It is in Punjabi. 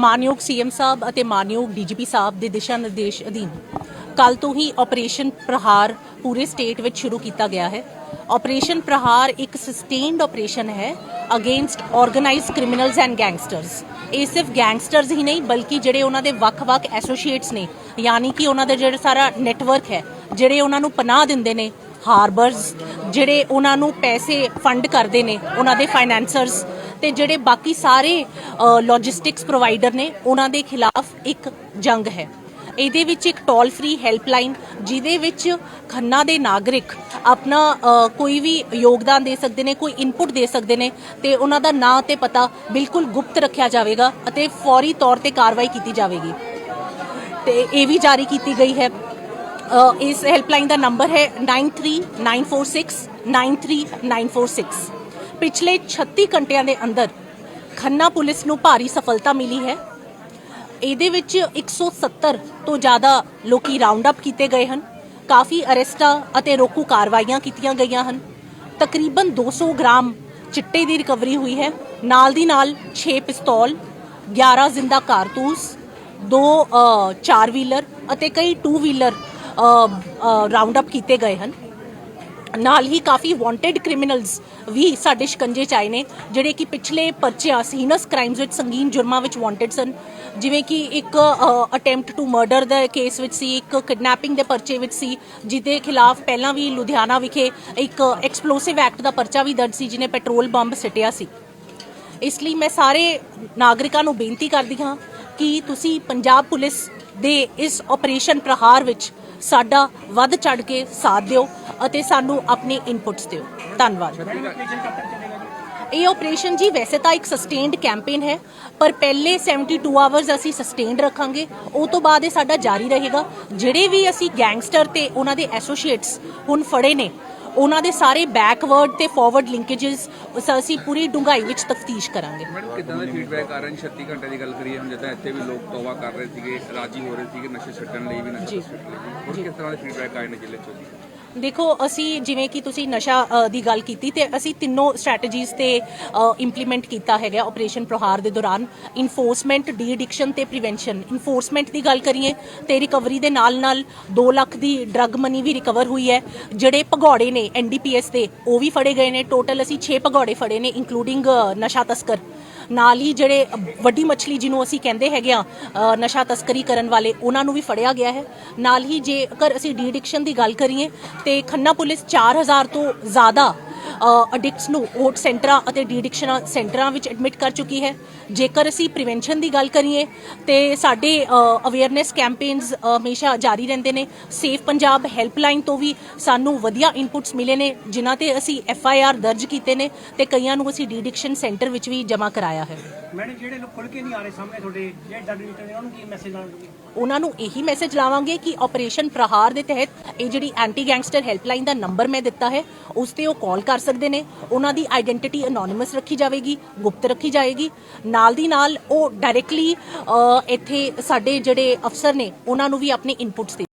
ਮਾਨਯੋਗ ਸੀਐਮ ਸਾਹਿਬ ਅਤੇ ਮਾਨਯੋਗ ਡੀਜੀਪੀ ਸਾਹਿਬ ਦੇ ਦਿਸ਼ਾ ਨਿਰਦੇਸ਼ ਅਧੀਨ ਕੱਲ ਤੋਂ ਹੀ ਆਪਰੇਸ਼ਨ ਪ੍ਰਹਾਰ ਪੂਰੇ ਸਟੇਟ ਵਿੱਚ ਸ਼ੁਰੂ ਕੀਤਾ ਗਿਆ ਹੈ। ਆਪਰੇਸ਼ਨ ਪ੍ਰਹਾਰ ਇੱਕ ਸਸਟੇਨਡ ਆਪਰੇਸ਼ਨ ਹੈ against organised criminals and gangsters ਇਹ ਸਿਰਫ ਗੈਂਗਸਟਰਸ ਹੀ ਨਹੀਂ, ਬਲਕਿ ਜਿਹੜੇ ਉਹਨਾਂ ਦੇ ਵੱਖ-ਵੱਖ ਐਸੋਸੀਏਟਸ ਨੇ, ਯਾਨੀ ਕਿ ਉਹਨਾਂ ਦਾ ਜਿਹੜਾ ਸਾਰਾ ਨੈਟਵਰਕ ਹੈ, ਜਿਹੜੇ ਉਹਨਾਂ ਨੂੰ ਪਨਾਹ ਦਿੰਦੇ ਨੇ ਹਾਰਬਰਸ ਜਿਹੜੇ ਉਹਨਾਂ ਨੂੰ ਪੈਸੇ ਫੰਡ ਕਰਦੇ ਨੇ, ਉਹਨਾਂ ਦੇ ਫਾਈਨੈਂਸਰਸ ਤੇ ਜਿਹੜੇ ਬਾਕੀ ਸਾਰੇ ਲੌਜਿਸਟਿਕਸ ਪ੍ਰੋਵਾਈਡਰ ਨੇ, ਉਹਨਾਂ ਦੇ ਖਿਲਾਫ ਇੱਕ ਜੰਗ ਹੈ। ਇਹਦੇ ਵਿੱਚ ਇੱਕ ਟੋਲ ਫ੍ਰੀ ਹੈਲਪਲਾਈਨ ਜਿਹਦੇ ਵਿੱਚ ਖੰਨਾ ਦੇ ਨਾਗਰਿਕ ਆਪਣਾ ਕੋਈ ਵੀ ਯੋਗਦਾਨ ਦੇ ਸਕਦੇ ਨੇ, ਕੋਈ ਇਨਪੁਟ ਦੇ ਸਕਦੇ ਨੇ, ਤੇ ਉਹਨਾਂ ਦਾ ਨਾਂ ਤੇ ਪਤਾ ਬਿਲਕੁਲ ਗੁਪਤ ਰੱਖਿਆ ਜਾਵੇਗਾ ਅਤੇ ਫੌਰੀ ਤੌਰ ਤੇ ਕਾਰਵਾਈ ਕੀਤੀ ਜਾਵੇਗੀ। ਤੇ ਇਹ ਵੀ ਜਾਰੀ ਕੀਤੀ ਗਈ ਹੈ। ਇਸ ਹੈਲਪਲਾਈਨ ਦਾ ਨੰਬਰ ਹੈ 9394693946 ਪਿਛਲੇ 36 ਘੰਟਿਆਂ ਦੇ ਅੰਦਰ ਖੰਨਾ ਪੁਲਿਸ ਨੂੰ ਭਾਰੀ ਸਫਲਤਾ ਮਿਲੀ ਹੈ। ਇਹਦੇ ਵਿੱਚ 170 ਤੋਂ ਜ਼ਿਆਦਾ ਲੋਕੀ ਰਾਉਂਡ ਅਪ ਕੀਤੇ ਗਏ ਹਨ। ਕਾਫੀ ਅਰੈਸਟਾਂ ਅਤੇ ਰੋਕੂ ਕਾਰਵਾਈਆਂ ਕੀਤੀਆਂ ਗਈਆਂ ਹਨ। ਤਕਰੀਬਨ 200 ਗ੍ਰਾਮ ਚਿੱਟੇ ਦੀ ਰਿਕਵਰੀ ਹੋਈ ਹੈ। ਨਾਲ ਦੀ ਨਾਲ 6 ਪਿਸਤੌਲ 11 ਜ਼ਿੰਦਾ ਕਾਰਤੂਸ, ਦੋ ਚਾਰ ਵੀਲਰ ਅਤੇ ਕਈ ਟੂ ਵੀਲਰ ਰਾਉਂਡ ਅਪ ਕੀਤੇ ਗਏ ਹਨ। ਨਾਲ ਹੀ ਕਾਫੀ ਵਾਂਟਡ ਕ੍ਰਿਮੀਨਲਸ ਵੀ ਸਾਡੇ ਸ਼ਿਕੰਜੇ ਚ ਆਏ ਨੇ, ਜਿਹੜੇ ਕਿ ਪਿਛਲੇ ਪਰਚਿਆਂ ਸੀਨਸ ਕ੍ਰਾਈਮਸ ਵਿੱਚ ਸੰਗੀਨ ਜੁਰਮਾਂ ਵਿੱਚ ਵਾਂਟਡ ਸਨ। ਜਿਵੇਂ ਕਿ ਇੱਕ ਅਟੈਂਪਟ ਟੂ ਮਰਡਰ ਦੇ ਕੇਸ ਵਿੱਚ ਸੀ, ਇੱਕ ਕਿਡਨੈਪਿੰਗ ਦੇ ਪਰਚੇ ਵਿੱਚ ਸੀ, ਜਿਹਦੇ ਖਿਲਾਫ ਪਹਿਲਾਂ ਵੀ ਲੁਧਿਆਣਾ ਵਿਖੇ ਇੱਕ ਐਕਸਪਲੋਸਿਵ ਐਕਟ ਦਾ ਪਰਚਾ ਵੀ ਦਰਜ ਸੀ, ਜਿਹਨੇ ਪੈਟਰੋਲ ਬੰਬ ਸਿੱਟਿਆ ਸੀ। ਇਸ ਲਈ ਮੈਂ ਸਾਰੇ ਨਾਗਰਿਕਾਂ ਨੂੰ ਬੇਨਤੀ ਕਰਦੀ ਹਾਂ ਕਿ ਤੁਸੀਂ ਪੰਜਾਬ ਪੁਲਿਸ ਦੇ ਇਸ ਆਪਰੇਸ਼ਨ ਪ੍ਰਹਾਰ ਵਿੱਚ ਸਾਡਾ ਵੱਧ ਚੜ ਕੇ ਸਾਥ ਦਿਓ। ਅਤੇ ਸਾਨੂੰ ਆਪਣੀ ਇਨਪੁਟਸ ਦਿਓ। ਧੰਨਵਾਦ। ਇਹ ਆਪਰੇਸ਼ਨ ਜੀ ਵੈਸੇ ਤਾਂ ਇੱਕ ਸਸਟੇਨਡ ਕੈਂਪੇਨ ਹੈ ਪਰ ਪਹਿਲੇ 72 ਆਵਰਸ ਅਸੀਂ ਸਸਟੇਨਡ ਰੱਖਾਂਗੇ। ਉਹ ਤੋਂ ਬਾਅਦ ਇਹ ਸਾਡਾ ਜਾਰੀ ਰਹੇਗਾ। ਜਿਹੜੇ ਵੀ ਅਸੀਂ ਗੈਂਗਸਟਰ ਤੇ ਉਹਨਾਂ ਦੇ ਐਸੋਸੀਏਟਸ ਹੁਣ ਫੜੇ ਨੇ ਉਹਨਾਂ ਦੇ ਸਾਰੇ ਬੈਕਵਰਡ ਤੇ ਫਾਰਵਰਡ ਲਿੰਕੇजेस ਅਸੀਂ ਪੂਰੀ ਡੂੰਘਾਈ ਵਿੱਚ ਤਫਤੀਸ਼ ਕਰਾਂਗੇ। ਮੈਡਮ ਕਿਦਾਂ ਦਾ ਫੀਡਬੈਕ ਆ ਰਿਹਾ 36 ਘੰਟੇ ਦੀ ਗੱਲ ਕਰੀਏ ਹੁਣ ਜਿੱਦਾਂ ਇੱਥੇ ਵੀ ਲੋਕ ਤੋਬਾ ਕਰ ਰਹੇ ਸੀਗੇ ਰਾਜੀ ਹੋ ਰਹੇ ਸੀਗੇ ਨਸ਼ੇ ਛੱਡਣ ਲਈ ਵੀ ਨਸ਼ੇ ਛੱਡਣ ਲਈ। ਹੁਣ ਕਿਸ ਤਰ੍ਹਾਂ ਦੇ ਫੀਡਬੈਕ ਆਏ ਨੇ ਜ਼ਿਲ੍ਹੇ ਚੋਂ? ਦੇਖੋ ਅਸੀਂ ਜਿਵੇਂ ਕਿ ਤੁਸੀਂ ਨਸ਼ਾ ਅ, ਦੀ ਗੱਲ ਕੀਤੀ ਤੇ ਅਸੀਂ ਤਿੰਨੋਂ ਸਟ੍ਰੈਟਜੀਜ਼ ਤੇ ਇੰਪਲੀਮੈਂਟ ਕੀਤਾ ਹੈਗਾ ਆਪਰੇਸ਼ਨ ਪ੍ਰਹਾਰ ਦੇ ਦੌਰਾਨ। ਇਨਫੋਰਸਮੈਂਟ ਡੀ ਐਡਿਕਸ਼ਨ ਤੇ ਪ੍ਰੀਵੈਂਸ਼ਨ ਇਨਫੋਰਸਮੈਂਟ ਦੀ ਗੱਲ ਕਰੀਏ ਤੇ ਰਿਕਵਰੀ ਦੇ ਨਾਲ ਨਾਲ 2 ਲੱਖ ਦੀ ਡਰੱਗ ਮਨੀ ਵੀ ਰਿਕਵਰ ਹੋਈ ਹੈ। ਜਿਹੜੇ ਭਗੌੜੇ ਨੇ ਐਨਡੀਪੀਐਸ ਦੇ ਉਹ ਵੀ ਫੜੇ ਗਏ ਨੇ। ਟੋਟਲ ਅਸੀਂ 6 ਭਗੌੜੇ ਫੜੇ ਨੇ ਇਨਕਲੂਡਿੰਗ ਨਸ਼ਾ ਤਸਕਰ। ਨਾਲ ਹੀ ਜਿਹੜੇ ਵੱਡੀ ਮੱਛਲੀ ਜਿਹਨੂੰ ਅਸੀਂ ਕਹਿੰਦੇ ਹੈਗੇ ਆ ਅ, ਨਸ਼ਾ ਤਸਕਰੀ ਕਰਨ ਵਾਲੇ ਉਹਨਾਂ ਨੂੰ ਵੀ ਫੜਿਆ ਗਿਆ ਹੈ। ਨਾਲ ਹੀ ਜੇਕਰ ਅਸੀਂ ਡੀਡਿਕਸ਼ਨ ਦੀ ਗੱਲ ਕਰੀਏ ਤੇ ਖੰਨਾ ਪੁਲਿਸ 4000 ਤੋਂ ਜ਼ਿਆਦਾ ਅਡਿਕਟਸ ਨੂੰ ਓਟ ਸੈਂਟਰਾਂ ਅਤੇ ਡੀ ਐਡਿਕਸ਼ਨ ਸੈਂਟਰਾਂ ਵਿੱਚ ਐਡਮਿਟ ਕਰ ਚੁੱਕੀ ਹੈ। ਜੇਕਰ ਅਸੀਂ ਪ੍ਰੀਵੈਂਸ਼ਨ ਦੀ ਗੱਲ ਕਰੀਏ ਤੇ ਸਾਡੇ ਅਵੇਅਰਨੈਸ ਕੈਂਪੇਨਸ ਹਮੇਸ਼ਾ ਜਾਰੀ ਰਹਿੰਦੇ ਨੇ। ਸੇਫ ਪੰਜਾਬ ਹੈਲਪਲਾਈਨ ਤੋਂ ਵੀ ਸਾਨੂੰ ਵਧੀਆ ਇਨਪੁਟਸ ਮਿਲੇ ਨੇ ਜਿਨ੍ਹਾਂ ਤੇ ਅਸੀਂ ਐਫ ਆਈ ਆਰ ਦਰਜ ਕੀਤੇ ਨੇ ਤੇ ਕਈਆਂ ਨੂੰ ਅਸੀਂ ਡੀ ਐਡਿਕਸ਼ਨ ਸੈਂਟਰ ਵਿੱਚ ਵੀ ਜਮ੍ਹਾਂ ਕਰਾਇਆ ਹੈ। ਮੈਡਮ ਜਿਹੜੇ ਲੋਕ ਖੁੱਲ ਕੇ ਨਹੀਂ ਆ ਰਹੇ ਸਾਹਮਣੇ ਤੁਹਾਡੇ ਜਿਹੜੇ ਡਰ ਨਿਕਲਦੇ ਉਹਨਾਂ ਨੂੰ ਕੀ ਮੈਸੇਜ ਲਾਉਣ ਉਹਨਾਂ ਨੂੰ ਇਹੀ ਮੈਸੇਜ ਲਾਵਾਂਗੇ ਕਿ ਆਪਰੇਸ਼ਨ ਪ੍ਰਹਾਰ ਦੇ ਤਹਿਤ ਇਹ ਜਿਹੜੀ ਐਂਟੀ ਗੈਂਗਸਟਰ ਹੈਲਪਲਾਈਨ ਦਾ ਨੰਬਰ ਮੈਂ ਦਿੱਤਾ ਹੈ ਉਸ ਤੇ ਉਹ ਕਾਲ ਕਰ ਸਕਦੇ ਨੇ, ਉਹਨਾਂ ਦੀ ਆਇਡੈਂਟੀਟੀ ਅਨੋਨਿਮਸ ਰੱਖੀ ਜਾਵੇਗੀ, ਗੁਪਤ ਰੱਖੀ ਜਾਏਗੀ। ਨਾਲ ਦੀ ਨਾਲ ਉਹ ਡਾਇਰੈਕਟਲੀ ਇੱਥੇ ਸਾਡੇ ਜਿਹੜੇ ਅਫਸਰ ਨੇ, ਉਹਨਾਂ ਨੂੰ ਵੀ ਆਪਣੇ ਇਨਪੁਟਸ ਦੇ